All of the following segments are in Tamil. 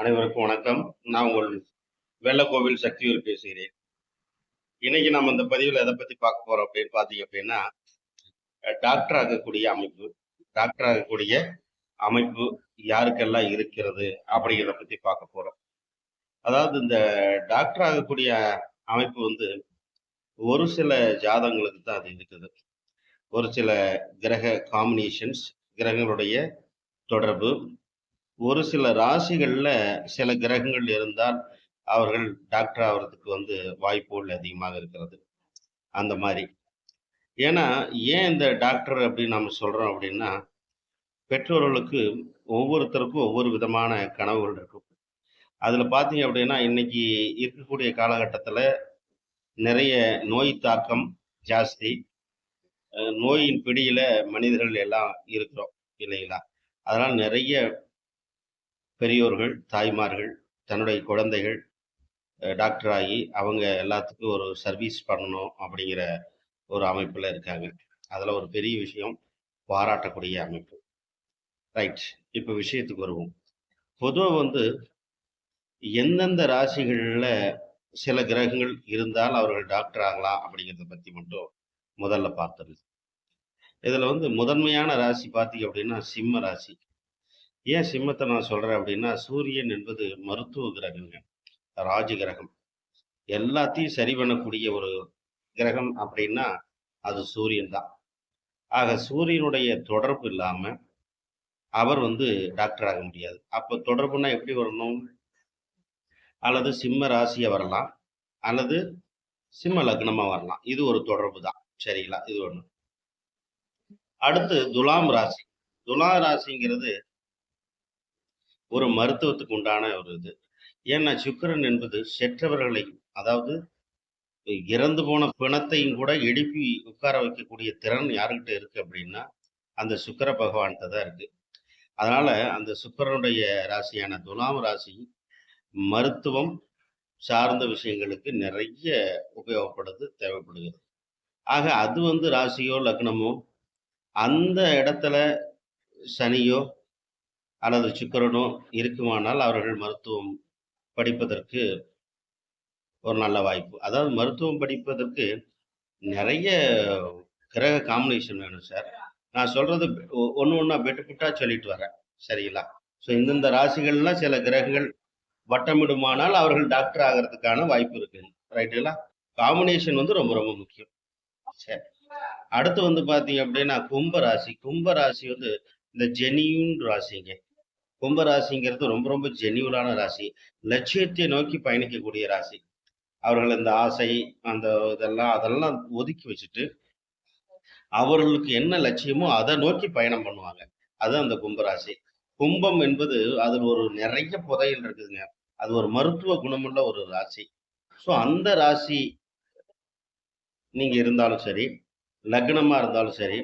அனைவருக்கும் வணக்கம். நான் உங்கள் வெள்ளக்கோவில் சக்தியூர் பேசுகிறேன். இன்னைக்கு நம்ம இந்த பதிவில் எதை பற்றி பார்க்க போகிறோம் அப்படின்னு பார்த்தீங்க அப்படின்னா டாக்டர் ஆகக்கூடிய அமைப்பு டாக்டர் ஆகக்கூடிய அமைப்பு யாருக்கெல்லாம் இருக்கிறது அப்படிங்கிறத பற்றி பார்க்க போகிறோம் அதாவது இந்த டாக்டர் ஆகக்கூடிய அமைப்பு வந்து ஒரு சில ஜாதகங்களுக்கு தான் அது இருக்குது. ஒரு சில கிரக காம்பினேஷன்ஸ் கிரகங்களுடைய தொடர்பு ஒரு சில ராசிகளில் சில கிரகங்கள் இருந்தால் அவர்கள் டாக்டர் ஆகிறதுக்கு வந்து வாய்ப்புகள் அதிகமாக இருக்கிறது. அந்த மாதிரி. ஏன்னா ஏன் இந்த டாக்டர் அப்படின்னு நம்ம சொல்கிறோம் அப்படின்னா பெற்றோர்களுக்கு ஒவ்வொருத்தருக்கும் ஒவ்வொரு விதமான கனவுகள் இருக்கும். அதில் பார்த்தீங்க அப்படின்னா இன்னைக்கு இருக்கக்கூடிய காலகட்டத்தில் நிறைய நோய் தாக்கம் ஜாஸ்தி. நோயின் பிடியில் மனிதர்கள் எல்லாம் இருக்கிறோம் இல்லைங்களா? அதனால் நிறைய பெரியோர்கள் தாய்மார்கள் தன்னுடைய குழந்தைகள் டாக்டர் ஆகி அவங்க எல்லாத்துக்கும் ஒரு சர்வீஸ் பண்ணணும் அப்படிங்கிற ஒரு அமைப்பில் இருக்காங்க. அதில் ஒரு பெரிய விஷயம் பாராட்டக்கூடிய அமைப்பு. ரைட் இப்போ விஷயத்துக்கு வருவோம். பொதுவாக வந்து எந்தெந்த ராசிகளில் சில கிரகங்கள் இருந்தால் அவர்கள் டாக்டர் ஆகலாம் அப்படிங்கிறத பற்றி மட்டும் முதல்ல பார்த்துருது இதில் வந்து முதன்மையான ராசி பார்த்தீங்க அப்படின்னா சிம்ம ராசி. ஏன் சிம்மத்தை நான் சொல்றேன் அப்படின்னா சூரியன் என்பது மருத்துவ கிரகங்க ராஜ கிரகம். எல்லாத்தையும் சரி பண்ணக்கூடிய ஒரு கிரகம் அப்படின்னா அது சூரியன் தான். ஆக சூரியனுடைய தொடர்பு இல்லாம அவர் வந்து டாக்டர் ஆக முடியாது. அப்போ தொடர்புனா எப்படி வரணும்? அல்லது சிம்ம ராசியை வரலாம் அல்லது சிம்ம லக்னமா வரலாம். இது ஒரு தொடர்பு தான். சரிங்களா? இது ஒண்ணு. அடுத்து துலாம் ராசி. துலாம் ராசிங்கிறது ஒரு மருத்துவத்துக்கு உண்டான ஒரு இது. ஏன்னா சுக்கிரன் என்பது செற்றவர்களையும் அதாவது இறந்து போன பிணத்தையும் கூட எழுப்பி உட்கார வைக்கக்கூடிய திறன் யாருக்கிட்ட இருக்கு அப்படின்னா அந்த சுக்கிர பகவான்கிட்ட தான் இருக்கு. அதனால அந்த சுக்கிரனுடைய ராசியான துலாம் ராசி மருத்துவம் சார்ந்த விஷயங்களுக்கு நிறைய உபயோகப்படுது தேவைப்படுகிறது. ஆக அது வந்து ராசியோ லக்னமோ அந்த இடத்துல சனியோ அல்லது சுக்கரனோ இருக்குமானால் அவர்கள் மருத்துவம் படிப்பதற்கு ஒரு நல்ல வாய்ப்பு. அதாவது மருத்துவம் படிப்பதற்கு நிறைய கிரக காம்பினேஷன் வேணும் சார் நான் சொல்றது ஒன்று ஒன்றா பெட்டுப்பிட்டா சொல்லிட்டு வரேன். சரிங்களா? ஸோ இந்தந்த ராசிகள்லாம் சில கிரகங்கள் வட்டமிடுமானால் அவர்கள் டாக்டர் ஆகிறதுக்கான வாய்ப்பு இருக்கு. ரைட்டுங்களா காம்பினேஷன் வந்து ரொம்ப ரொம்ப முக்கியம். சரி. அடுத்து வந்து பார்த்தீங்க அப்படின்னா கும்ப ராசி. கும்ப ராசி வந்து இந்த ஜெனியூன் ராசிங்க. கும்பராசிங்கிறது ரொம்ப ரொம்ப ஜெனியூலான ராசி. லட்சியத்தை நோக்கி பயணிக்கக்கூடிய ராசி. அவர்கள் இந்த ஆசை அந்த இதெல்லாம் அதெல்லாம் ஒதுக்கி வச்சுட்டு அவர்களுக்கு என்ன லட்சியமோ அதை நோக்கி பயணம் பண்ணுவாங்க. அது அந்த கும்பராசி கும்பம் என்பது அதில் ஒரு நிறைய புதையல் இருக்குதுங்க. அது ஒரு மருத்துவ குணமுள்ள ஒரு ராசி. ஸோ அந்த ராசி நீங்க இருந்தாலும் சரி லக்னமா இருந்தாலும் சரி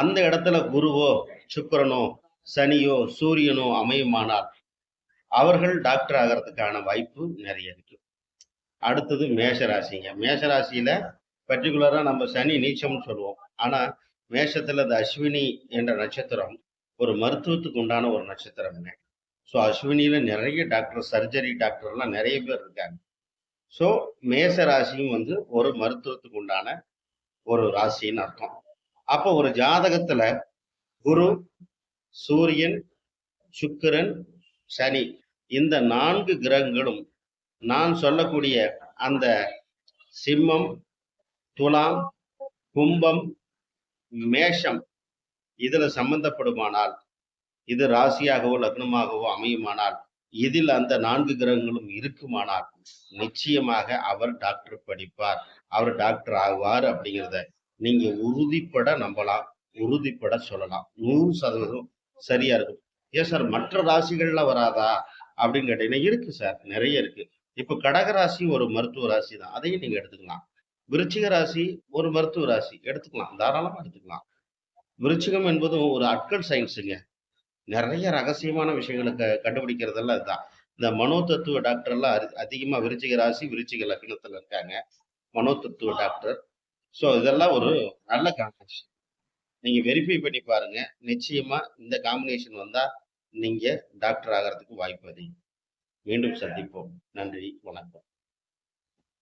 அந்த இடத்துல குருவோ சுக்கரனோ சனியோ சூரியனோ அமையுமானால் அவர்கள் டாக்டர் ஆகிறதுக்கான வாய்ப்பு நிறைய இருக்கு. அடுத்தது மேஷராசிங்க. மேஷராசியில பர்டிகுலரா நம்ம சனி நீச்சம்னு சொல்லுவோம். ஆனா மேஷத்துல இந்த அஸ்வினி என்ற நட்சத்திரம் ஒரு மருத்துவத்துக்கு உண்டான ஒரு நட்சத்திரம்ங்க ஸோ அஸ்வினியில நிறைய டாக்டர் சர்ஜரி டாக்டர்லாம் நிறைய பேர் இருக்காங்க. ஸோ மேச ராசியும் வந்து ஒரு மருத்துவத்துக்கு உண்டான ஒரு ராசின்னு அர்த்தம். அப்போ ஒரு ஜாதகத்துல குரு சூரியன் சுக்கிரன் சனி. இந்த நான்கு கிரகங்களும் நான் சொல்லக்கூடிய அந்த சிம்மம் துலாம் கும்பம் மேஷம் இதுல சம்பந்தப்படுமானால் இது ராசியாகவோ லக்னமாகவோ அமையுமானால் இதில் அந்த நான்கு கிரகங்களும் இருக்குமானால் நிச்சயமாக அவர் டாக்டர் படிப்பார். அவர் டாக்டர் ஆவார் அப்படிங்கிறத நீங்க உறுதிப்பட நம்பலாம் உறுதிப்பட சொல்லலாம். நூறு சதவீதம் சரியா இருக்கும். ஏன் சார் மற்ற ராசிகள்ல வராதா? அப்படின்னு கேட்டீங்கன்னா இருக்கு சார். நிறைய இருக்கு. இப்ப கடக ராசி ஒரு மருத்துவ ராசி தான். அதையும் நீங்க எடுத்துக்கலாம். விருச்சிக ராசி ஒரு மருத்துவ ராசி. எடுத்துக்கலாம். தாராளமா எடுத்துக்கலாம். விருச்சிகம் என்பதும் ஒரு அட்கல் சயின்ஸுங்க. நிறைய ரகசியமான விஷயங்களை க கண்டுபிடிக்கிறதெல்லாம் இதுதான் இந்த மனோ தத்துவ டாக்டர் எல்லாம் அதி- அதிகமா விருச்சிக ராசி விருச்சிக லக்னத்துல இருக்காங்க. மனோ தத்துவ டாக்டர். ஸோ இதெல்லாம் ஒரு நல்ல காம்பினேஷன் நீங்கள் வெரிஃபை பண்ணி பாருங்கள் நிச்சயமாக இந்த காம்பினேஷன் வந்தால் நீங்கள் டாக்டர் ஆகிறதுக்கு வாய்ப்பு அதிகம். மீண்டும் சந்திப்போம். நன்றி வணக்கம்.